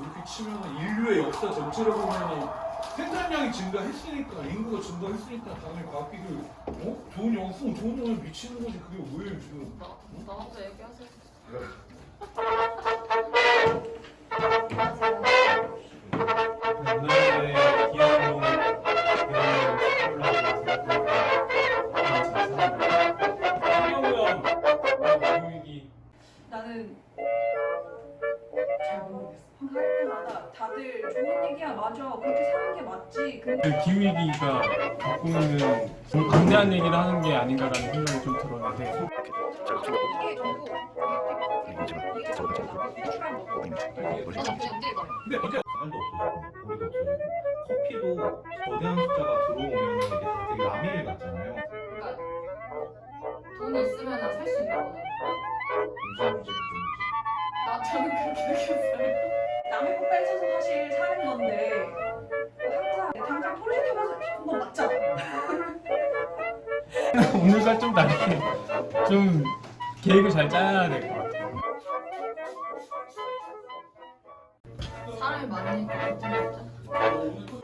이렇게 치면 인류의 역사 전체를 보면 생산량이 증가했으니까 인구가 증가했으니까 당연히 과학기술 어? 좋은 영수 좋은 영에 미치는 거지 그게 왜 지금 얘기하세요. 대학을 서울하고 환경오염 교육이 나는 어. 할 때마다 다들 좋은 얘기야 맞아 그렇게 사는 게 맞지. 근데 그 기후위기가 갖고 있는 좀 강대한 얘기를 하는 게 아닌가라는 생각이 좀 들었는데 이게 전부 이게 전부 나무 추가 먹고 어, 근데 없어지고 고기도 없어지고 커피도 거대한 숫자가 들어오면 이게 갑자기 라밀 같잖아요. 그러니까 돈이 있으면 살수 있는 거잖아. 인사문제 나 저는 느꼈어요. 남의 거 뺏어서 사실 사는 건데 항상 당장 포르쉐 타고 싶은 건 맞잖아. 오늘과 좀 다르게 좀 계획을 잘 짜야 될 것 같아요. 사람이 많으니까 걱정이 없죠.